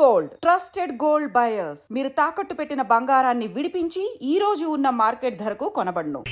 Gold. Trusted gold buyers. మీరు తాకట్టు పెట్టిన బంగారాన్ని విడిపించి ఈ రోజు ఉన్న మార్కెట్ ధరకు కొనబడును.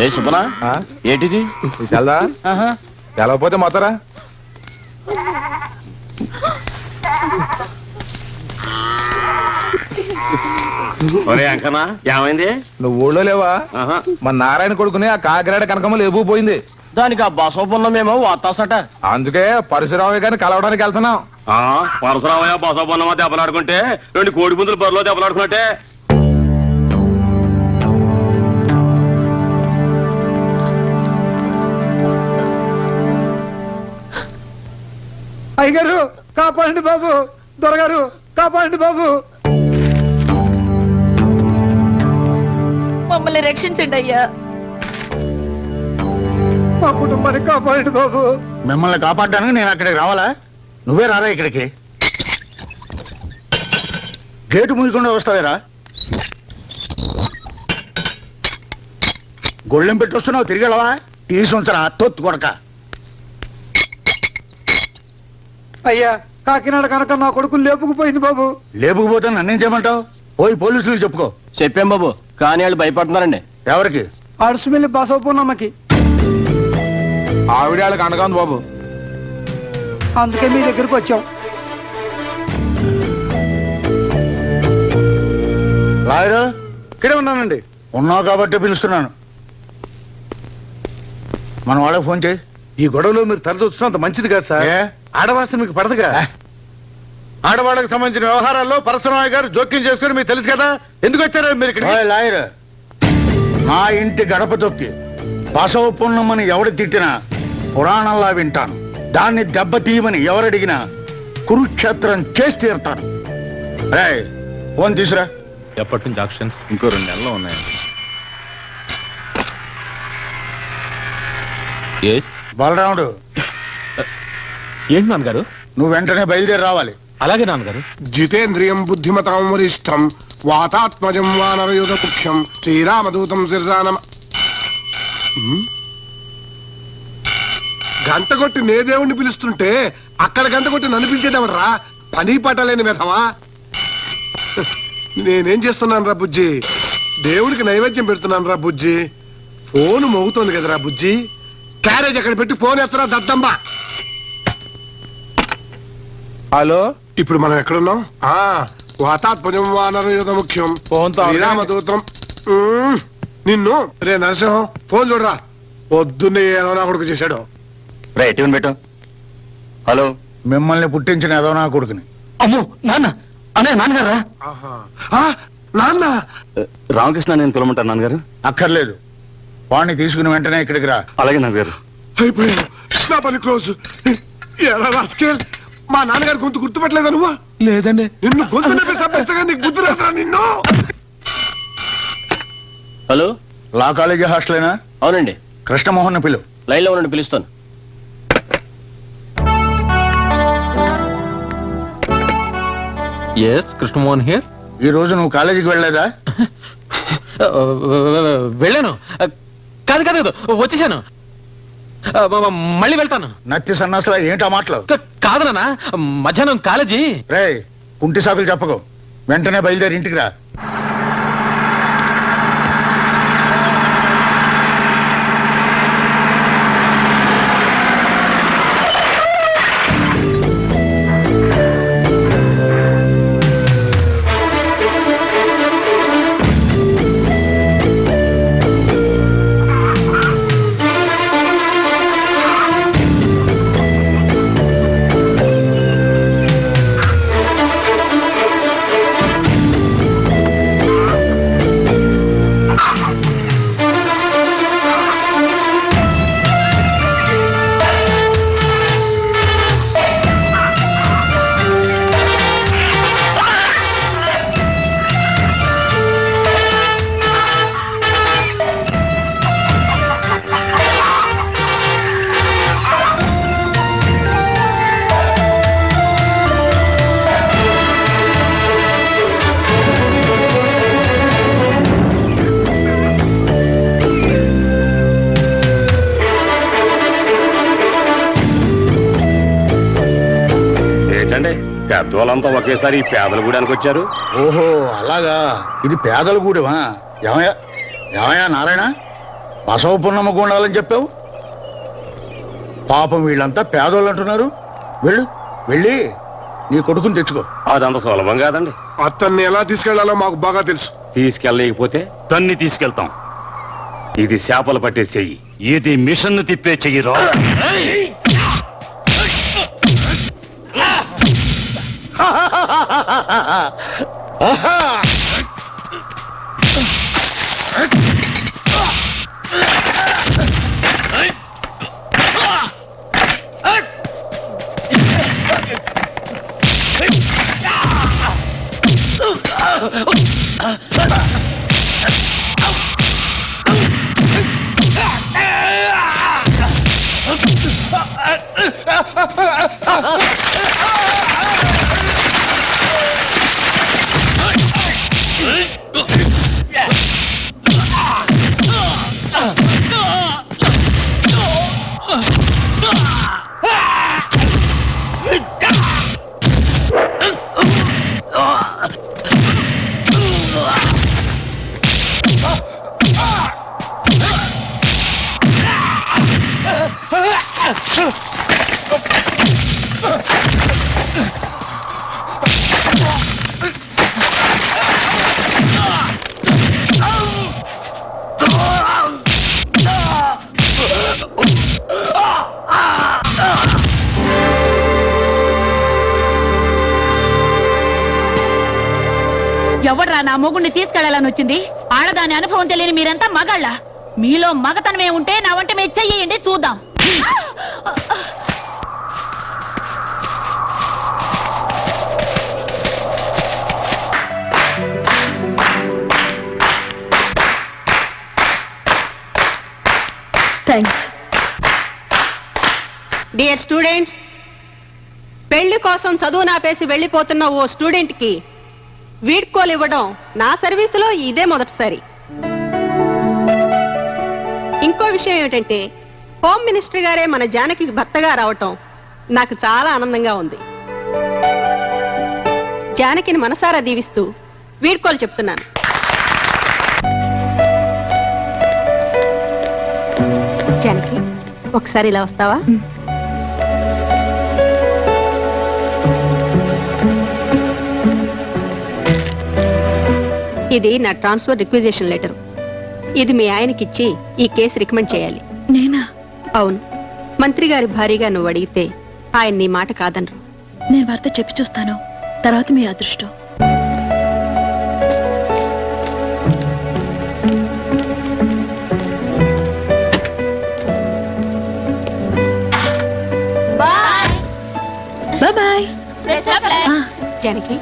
ఏ సుబ్బనా ఆ? ఏంటిది? తెల్దా? ఆహా. తెలవపోతే మొత్తరా? ఒరే అంకనా ఏమైంది? నువ్వు ఊళ్ళో లేవా? ఆహా. మన నారాయణ కొడుకుని ఆ కాకినాడ కనకమ్మ లేపు పోయింది. దానికి ఆ బసవపున్నమేమో వాతాసట. అందుకే పరశురామయ్య గారిని కలవడానికి వెళ్తున్నాం. ఆ పరశురామయ్య బసవపున్నమా దెబ్బలాడుకుంటే రెండు కోడి పుంజులు బరిలో దెబ్బలాడుకున్నట్టే. అయ్యగారు కాపాడండి బాబు. దొరగారు కాపాడండి బాబు. మమ్మల్ని రక్షించండి అయ్యా. మా కుటుంబాన్ని కాపాడండి బాబు. మిమ్మల్ని కాపాడడానికి నేను అక్కడికి రావాలా? నువ్వే రారా ఇక్కడికి? గేటు మూయకుండా వస్తావేరా? గొళ్ళెం పెట్టి వస్తున్నావు తిరిగి వెళ్ళవా తీసి ఉంచరా తొత్తు కొడక. అయ్యా కాకినాడ కనుక నా కొడుకు లేపుకుపోయింది బాబు. లేపుకుపోతే నన్నేం చేయమంటావు? పోయి పోలీసులకు చెప్పుకో. చెప్పాం బాబు కానీ వాళ్ళు భయపడుతున్నారండి. ఎవరికి? అడుసుమిల్లి బసవపూర్ణమ్మకి ఆవిడ వాళ్ళకి అండగా ఉంది బాబు. అందుకే మీ దగ్గరికి వచ్చాం. లాయరు ఇక్కడే ఉన్నానండి. ఉన్నావు కాబట్టి పిలుస్తున్నాను. మన వాళ్ళకి ఫోన్ చేయి. ఈ గొడవలో మీరు తరచొచ్చినంత మంచిది కాదు సార్. ఏ? ఆడవాసం మీకు పడదుగా. ఆడవాళ్ళకి సంబంధించిన వ్యవహారాల్లో పరశురామయ్య గారు జోక్యం చేసుకుని మీకు తెలుసు కదా? ఎందుకు వచ్చారు మీరు ఇక్కడ ఓయ్ లాయర్. నా ఇంటి గడప తొక్కి బసవ పున్నమ్మని ఎవడు తిట్టినా పురాణంలా వింటాను. దాన్ని దెబ్బతీయమని ఎవరడిగినా కురుక్షేత్రం చేసి తీరుతాను. రే ఫోన్ తీసురా. ఎప్పటి నుంచి ఆక్షన్స్? ఇంకో రెండు నెలలు ఉన్నాయండి బలరాముడు ఏంటి నాన్నగారు? నువ్వు వెంటనే బయలుదేరి రావాలి. అలాగే నాన్నగారు. జితేంద్రియం బుద్ధిమతాం వరిష్టం వాతాత్మజం వానరయుధ ముఖ్యం శ్రీరామదూతం శిర్జానమ గంట కొట్టి నే దేవుణ్ణి పిలుస్తుంటే అక్కడ గంట కొట్టి నన్ను పిలిచేదేవడరా? పని పట్టలేని మెధవా నేనేం చేస్తున్నాను రా బుజ్జి? దేవుడికి నైవేద్యం పెడుతున్నాను రా బుజ్జి. ఫోన్ మోగుతోంది కదరా బుజ్జి. క్యారేజ్ అక్కడ పెట్టి ఫోన్ ఎత్తరా దద్దమ్మా? హలో? ఇప్పుడు మనం ఎక్కడున్నాం? ఆ వాతాత్మజం వానరయుధ ముఖ్యం. ఫోన్తో శ్రీరామదూతం. ఉమ్, నిన్ను రే నరసింహం ఫోన్ చూడరా. పొద్దున్నే ఏదో నా కొడుకు చేశాడు. రే ట్యూన్ పెట్టు హలో? మిమ్మల్ని పుట్టించిన ఏదో నా కొడుకుని. అమ్మో నాన్న! అనే నాన్నగారా? ఆహా. ఆ, నాన్న! రామకృష్ణ నేను పిలవమంటాను నాన్నగారు? అక్కర్లేదు. వాడిని తీసుకుని వెంటనే ఇక్కడికి రా. అలాగే నాన్నగారు. అయిపోయాను. నా పని క్లోజ్. ఎలా రాసుకెల్ మా నాన్నగారి గొంతు గుర్తుపట్టలేదా నువ్వు? లేదండి. నిన్ను గొంతు నొప్పి సంపేస్తగా నీకు బుద్ధి రాదురా నిన్ను. హలో? లా కాలేజీ హాస్టలేనా? అవునండి. కృష్ణమోహన్ పిలు. లైన్లో ఉండండి పిలుస్తాను. ఎస్ కృష్ణమోహన్ హియర్ ఈ రోజు నువ్వు కాలేజీకి వెళ్ళలేదా? వెళ్ళాను. కాదు కాదు కాదు, వచ్చేసాను. మళ్ళీ వెళ్తాను. నత్తి సన్నాసులా ఏంటా మాటలు? క- కాదు నాన్న మధ్యాహ్నం కాలేజీ. రే కుంటి సాకులు చెప్పకు. వెంటనే బయలుదేరి ఇంటికి రా. పెద్దవాళ్ళంతా ఒకేసారి ఈ పేదల గూడానికి వచ్చారు? ఓహో అలాగా. ఇది పేదల గూడెమా? ఏమయ్యా? ఏమయ్యా నారాయణ? బసవ పున్నమ్మ గుండాలని చెప్పావు? పాపం వీళ్ళంతా పేదోళ్ళు అంటున్నారు. వెళ్ళు వెళ్ళి నీ కొడుకుని తెచ్చుకో. అదంత సులభం కాదండి. అతన్ని ఎలా తీసుకెళ్ళాలో మాకు బాగా తెలుసు. తీసుకెళ్ళలేకపోతే తన్ని తీసుకెళ్తాం. ఇది చేపలు పట్టే చెయ్యి ఇది మిషన్ తిప్పే చెయ్యి రా. Ha ha ha! ఎవడ్రా మొగుణ్ణి తీసుకెళ్ళాలని వచ్చింది. ఆడదాని అనుభవం తెలియని మీరంతా మగాళ్ళ. మీలో మగతనమే ఉంటే నా వంట మీద చెయ్యండి చూద్దాం. థ్యాంక్స్ డియర్ స్టూడెంట్స్ పెళ్ళి కోసం చదువు నాపేసి వెళ్ళిపోతున్న ఓ స్టూడెంట్కి వీడ్కోలు ఇవ్వడం నా సర్వీసులో ఇదే మొదటిసారి. ఇంకో విషయం ఏమిటంటే హోమ్ మినిస్టర్ గారే మన జానకి భర్తగా రావటం నాకు చాలా ఆనందంగా ఉంది. జానకిని మనసారా దీవిస్తూ వీడ్కోలు చెప్తున్నాను. జానకి ఒకసారి ఇలా వస్తావా? ఇది నా ట్రాన్స్ఫర్ రిక్విజేషన్ లెటర్ ఇది మీ ఆయనకిచ్చి ఈ కేసు రికమెండ్ చేయాలి. నేనా? అవును. మంత్రి గారి భారీగా నువ్వు అడిగితే ఆయన నీ మాట కాదనరు. నేను వార్త చెప్పి చూస్తాను. తర్వాత మీ అదృష్టం. బాయ్. జానకి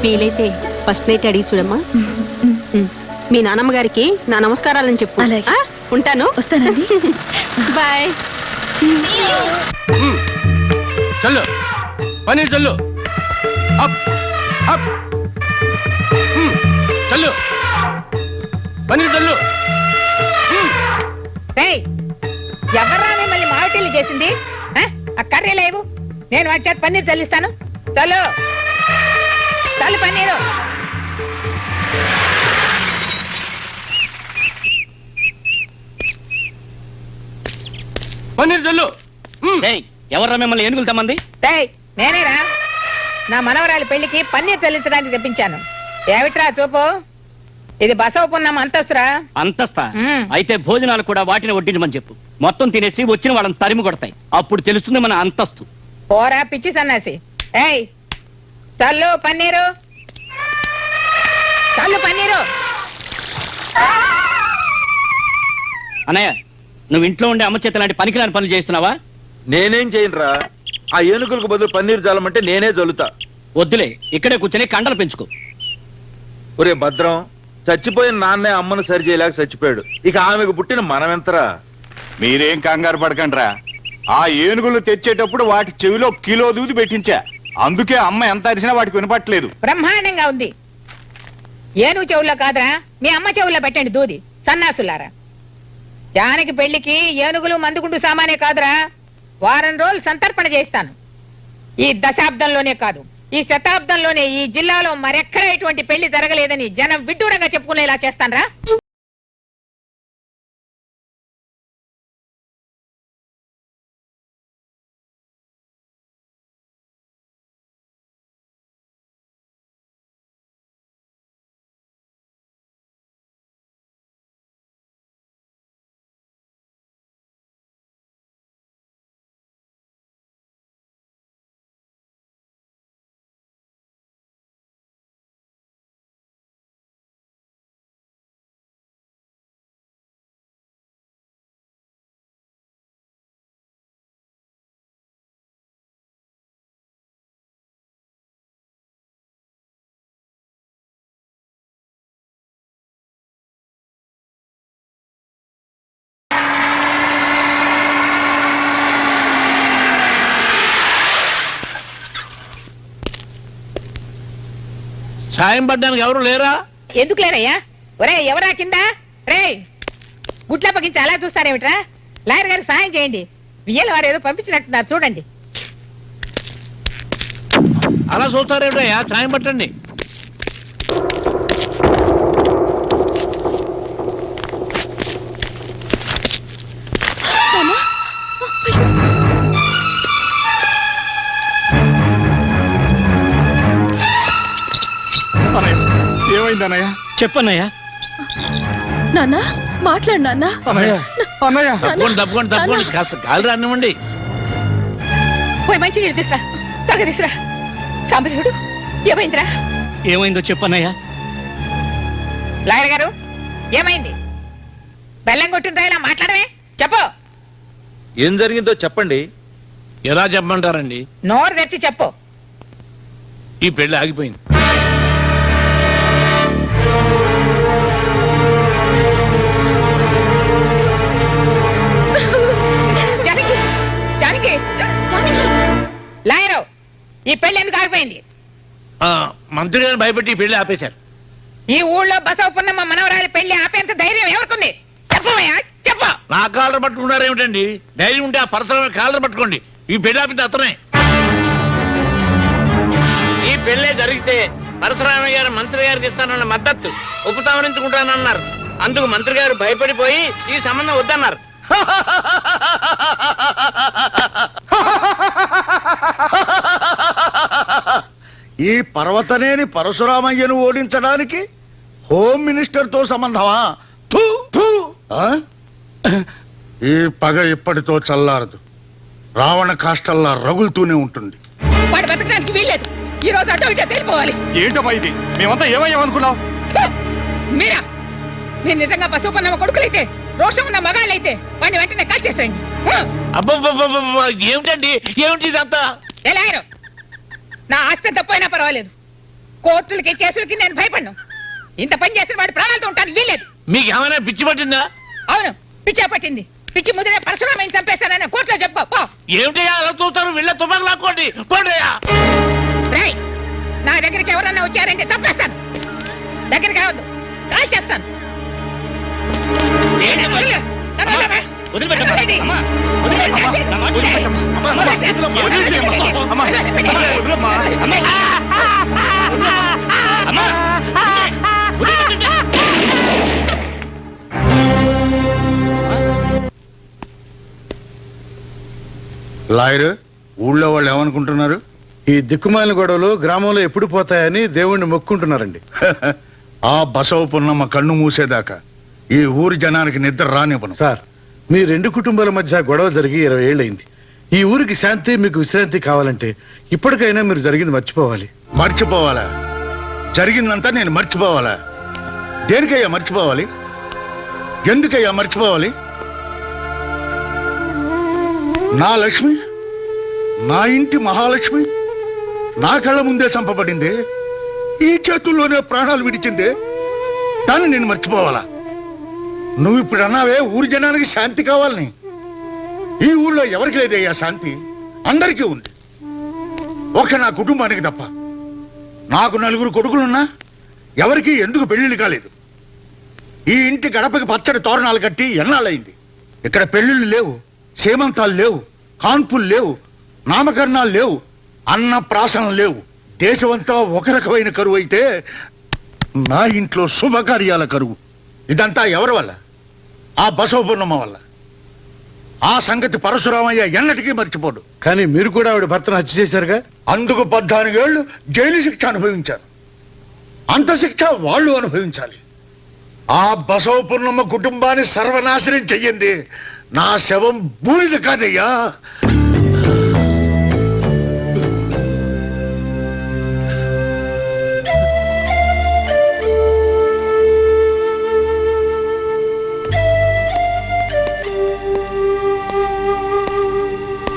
వీలైతే ఫస్ట్ నైట్ అడిగి చూడమ్మా. మీ నాన్నమ్మ గారికి నా నమస్కారాలని చెప్పు. అలాగే. ఆ? ఉంటాను. వస్తానండి. బాయ్. చల్లు. పన్నీర్ చల్లు. Up up. హ్మ్, చల్లు. పన్నీర్ చల్లు. ఎవర్రా మిమ్మల్ని మావిటీలు చేసింది? ఆ? ఆ కర్రీ లేవు? నేను వచ్చాక పన్నీర్ చల్లిస్తాను. చల్లు. చల్లు పన్నీరు. పన్నీర్ ఎవర్రా మిమ్మల్ని ఏనుగులు తమ్మంది? నేనేరా? నా మనవరాలి పెళ్ళికి పన్నీర్ చల్లించడానికి తెప్పించాను. ఏమిట్రా చూపు? ఇది బసవ పున్నం అంతస్తురా? అంతస్తా. అయితే భోజనాలు కూడా వాటిని వడ్డించమని చెప్పు. మొత్తం తినేసి వచ్చిన వాళ్ళని తరిమి కొడతాయి. అప్పుడు తెలుస్తుంది మన అంతస్తు. పోరా పిచ్చి సన్నాసి. ఏయ్ చల్లు పన్నీరు. చల్లు పన్నీరు. అన్నయ్య నువ్వు ఇంట్లో ఉండే అమ్మ చేత లాంటి పనికిరాని పనులు చేస్తున్నావా? నేనేం చేయనురా. ఆ ఏనుగులకు బదులు పన్నీర్ జాలమంటే నేనే జల్లుతా. వద్దులే ఇక్కడే కూర్చొని కండలు పెంచుకో. ఒరే భద్రం చచ్చిపోయిన నాన్నే అమ్మను సరి చేయలేక చచ్చిపోయాడు. ఇక ఆమెకు పుట్టిన మనమెంతరా? మీరేం కంగారు పడకండ్రా. ఆ ఏనుగులు తెచ్చేటప్పుడు వాటి చెవిలో కిలో దూది పెట్టించా. అందుకే అమ్మ ఎంత అరిచినా వాటికి వినపట్లేదు బ్రహ్మాండంగా ఉంది. ఏనుగు చెవుల్లో కాదురా? మీ అమ్మ చెవుల్లో పెట్టండి దూది. సన్నాసులారా. జానకి పెళ్ళికి ఏనుగులు మందుగుండు సామానే కాదురా. వారం రోజులు సంతర్పణ చేస్తాను ఈ దశాబ్దంలోనే కాదు. ఈ శతాబ్దంలోనే ఈ జిల్లాలో మరెక్కడా ఇటువంటి పెళ్ళి జరగలేదని జనం విడ్డూరంగా చెప్పుకునేలా చేస్తానరా? సాయం పడ్డానికి ఎవరు లేరా? ఎందుకు లేరయ్యా? ఒరే ఎవరా కింద? రే గుట్ల పగించి అలా చూస్తారేమిట్రా? లాయర్ గారికి సాయం చేయండి. వియ్యల వారు ఏదో పంపించినట్టున్నారు చూడండి. అలా చూస్తారేమిటయ్యా సాయం పట్టండి. ఏమైంది అన్నయ్య చెప్పన్నయ్యా. నాన్న మాట్లాడు నాన్న. అన్నయ్య అన్నయ్య. తప్పకుండా తప్పకుండా. తప్పకుండా కాస్త గాలి రానివ్వండి. పోయి మంచి నీళ్ళు తీసురా. త్వరగా తీసురా. సాంబశివుడు ఏమైందిరా? ఏమైందో చెప్పన్నయ్యా. లాయర్ గారు ఏమైంది? బెల్లం కొట్టిన ఇలా మాట్లాడమే? చెప్పు. ఏం జరిగిందో చెప్పండి. ఎలా చెప్పమంటారండి? నోరు తెచ్చి చెప్పు. ఈ పెళ్ళి ఆగిపోయింది. ఈ పెళ్ళి ఎందుకు ఆగిపోయింది? ఆ, మంత్రి గారిని భయపెట్టి ఈ పెళ్ళి ఆపేశారు. ఈ ఊళ్ళో బసవపున్నమ్మ మనవరాలి పెళ్ళి ఆపేంత ధైర్యం ఎవరికుంది? చెప్పవయ్యా చెప్పు. నా కాలర్ పట్టుకున్నారు ఏమిటండి? ధైర్యం ఉంటే ఆ పరసరమైన కాలర్ పట్టుకోండి. ఈ పెళ్ళి ఆపింది అతనే. ఈ పెళ్ళే జరిగితే పరశురామయ్య గారు మంత్రి గారికి ఇస్తానన్న మద్దతు ఉపసంహరించుకుంటానన్నారు. అందుకు మంత్రి గారు భయపడిపోయి ఈ సంబంధం వద్దన్నారు. ఈ పర్వతనేని పరశురామయ్యను ఓడించడానికి హోమ్ మినిస్టర్తో సంబంధమా? థూ, థూ. ఆ? ఈ పగ ఇప్పటితో చల్లారదు. రావణ కాష్టల్లా రగులుతూనే ఉంటుంది. వాడు బతకడానికి వీల్లేదు. ఈ రోజు అటో ఇటో తెలిపోవాలి. ఏంటమ్మా ఇది? మేమంతా ఏమయ్యామనుకున్నాం? మీరా! మీరు నిజంగా బసవపున్నమ్మ కొడుకులైతే రోషం ఉన్న మగాళ్ళైతే వాడిని వెంటనే కాల్ చేసేయండి అబ్బబ్బబ్బబ్బబ్బ, ఏమిటండి? ఏమిటి ఇదంతా? ఎలాగరు నా ఆస్తి తప్పైనా పర్వాలేదు. కోర్టులకి కేసులకి నేను భయపడను. ఇంత పని చేసిన వాడి ప్రాణాలతో ఉంటాను వీల్లేదు. మీకు ఏమైనా పిచ్చి పట్టిందా? అవును పిచ్చా పట్టింది. పిచ్చి ముదిరే పరశురామని చంపేస్తానని కోర్టులో చెప్పుకో పో. ఏమిటయ్యా అలా చూస్తారు? వీళ్ళ తుపాకు లాక్కోండి. పోండియా రేయ్ నా దగ్గరికి ఎవరన్నా వచ్చారంటే చంపేస్తాను. దగ్గరికి రావద్దు. కాల్ చేస్తాను. వదిలే. నన్ను వదిలేవా? వదిలిపెట్టమ్మా. లాయర్ ఊళ్ళో వాళ్ళు ఏమనుకుంటున్నారు? ఈ దిక్కుమాలిన గొడవలు గ్రామంలో ఎప్పుడు పోతాయని దేవుణ్ణి మొక్కుంటున్నారండి. ఆ బసవ పున్నమ్మ కన్ను మూసేదాకా ఈ ఊరి జనానికి నిద్ర రానివ్వను. సార్ మీ రెండు కుటుంబాల మధ్య గొడవ జరిగి ఇరవై ఏళ్ళయింది. ఈ ఊరికి శాంతి మీకు విశ్రాంతి కావాలంటే ఇప్పటికైనా మీరు జరిగింది మర్చిపోవాలి. మర్చిపోవాలా? జరిగిందంతా నేను మర్చిపోవాలా? దేనికయ్యా మర్చిపోవాలి? ఎందుకయ్యా మర్చిపోవాలి? నా లక్ష్మి? నా ఇంటి మహాలక్ష్మి? నా కళ్ళ ముందే చంపబడింది? ఈ చేతుల్లోనే ప్రాణాలు విడిచింది? దాన్ని నేను మర్చిపోవాలా? నువ్వు ఇప్పుడు అన్నావే ఊరి జనానికి శాంతి కావాలని. ఈ ఊళ్ళో ఎవరికి లేదయ్యా శాంతి? అందరికీ ఉంది. ఒక నా కుటుంబానికి తప్ప. నాకు నలుగురు కొడుకులున్నా ఎవరికి ఎందుకు పెళ్ళిళ్ళు కాలేదు? ఈ ఇంటి గడపకి పచ్చడి తోరణాలు కట్టి ఎన్నాళ్ళయింది? ఇక్కడ పెళ్ళిళ్ళు లేవు సేమంతాలు లేవు కాన్పులు లేవు నామకరణాలు లేవు అన్న ప్రాసనలు లేవు. దేశమంతా ఒక రకమైన కరువు అయితే నా ఇంట్లో శుభకార్యాల కరువు. ఇదంతా ఎవరి వల్ల? ఆ బసవపూర్ణమ్మ వల్ల. ఆ సంగతి పరశురామయ్య ఎన్నటికీ మర్చిపోడు. కానీ మీరు కూడా ఆవిడ భర్తను హత్య చేశారుగా? అందుకు పద్నాలుగేళ్ళు జైలు శిక్ష అనుభవించారు. అంత శిక్ష వాళ్ళు అనుభవించాలి. ఆ బసవపూర్ణమ్మ కుటుంబాన్ని సర్వనాశనం చెయ్యింది నా శవం బూడిద కాదయ్యా.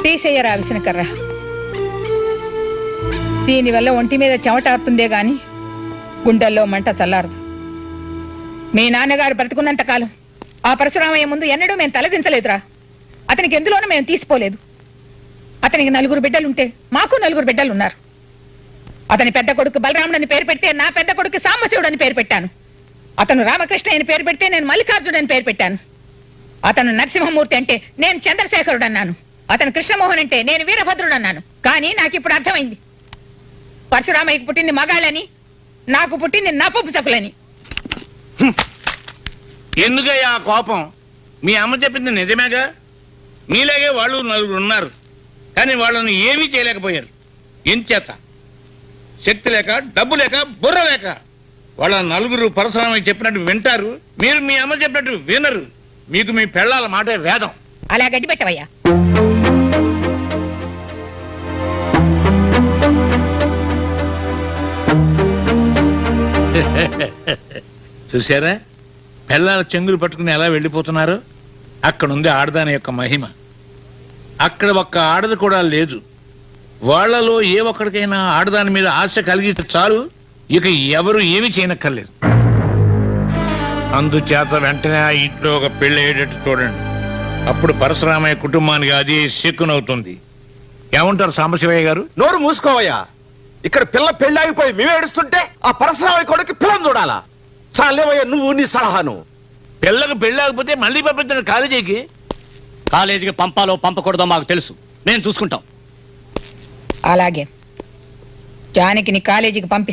తీసేయరా విసనకర్ర. దీనివల్ల ఒంటి మీద చెమటారుతుందే గాని గుండెల్లో మంట చల్లారదు. మీ నాన్నగారు బ్రతుకున్నంత కాలం ఆ పరశురామయ్య ముందు ఎన్నడూ మేము తలదించలేదురా. అతనికి ఎందులోనూ మేము తీసిపోలేదు. అతనికి నలుగురు బిడ్డలుంటే మాకు నలుగురు బిడ్డలు ఉన్నారు అతని పెద్ద కొడుకు బలరాముడు అని పేరు పెడితే నా పెద్ద కొడుకు సాంబశివుడు అని పేరు పెట్టాను. అతను రామకృష్ణ అని పేరు పెడితే నేను మల్లికార్జుడు అని పేరు పెట్టాను. అతను నరసింహమూర్తి అంటే నేను చంద్రశేఖరుడు అన్నాను అతను కృష్ణమోహన్ అంటే నేను వీరభద్రుడు అన్నాను. కానీ నాకు ఇప్పుడు అర్థమైంది. పరశురామయ్యకు పుట్టింది మగాళ్ళని నాకు పుట్టింది నపపు సకులని ఎందుకయ్యా ఆ కోపం? మీ అమ్మ చెప్పింది నిజమేగా? మీలాగే వాళ్ళు నలుగురు ఉన్నారు. కానీ వాళ్ళని ఏమీ చేయలేకపోయారు. ఎంచేత? శక్తి లేక డబ్బు లేక బుర్ర లేక. వాళ్ళ నలుగురు పరశురామయ్య చెప్పినట్టు వింటారు. మీరు మీ అమ్మ చెప్పినట్టు వినరు. మీకు మీ పెళ్ళాల మాటే వేదం. అలా గడ్డి పెట్టవయ్యా చూసారా పిల్లల చెంగులు పట్టుకుని ఎలా వెళ్ళిపోతున్నారు? అక్కడ ఉంది ఆడదాని యొక్క మహిమ. అక్కడ ఒక్క ఆడది కూడా లేదు. వాళ్ళలో ఏ ఒక్కడికైనా ఆడదాని మీద ఆశ కలిగితే చాలు ఇక ఎవరు ఏమి చేయనక్కర్లేదు. అందుచేత వెంటనే ఆ ఇంట్లో ఒక పెళ్ళి అయ్యేటట్టు చూడండి. అప్పుడు పరశురామయ్య కుటుంబానికి అది శక్కునవుతుంది ఏమంటారు సాంబశివయ్య గారు? నోరు మూసుకోవయ్యా. ఇక్కడ పిల్ల పెళ్ళాగిపోయి మేము ఏడుస్తుంటే ఆ పరశురామి కొడుకు పిల్లని చూడాలా? చాలేవయ్యా నువ్వు నీ సలహాను. పిల్లకు పెళ్ళాకపోతే మళ్ళీ పంపించండి కాలేజీకి? కాలేజీకి పంపాలో పంపకూడదో మాకు తెలుసు. మేము చూసుకుంటాం. అలాగే. జానకిని కాలేజీకి పంపిస్తాను.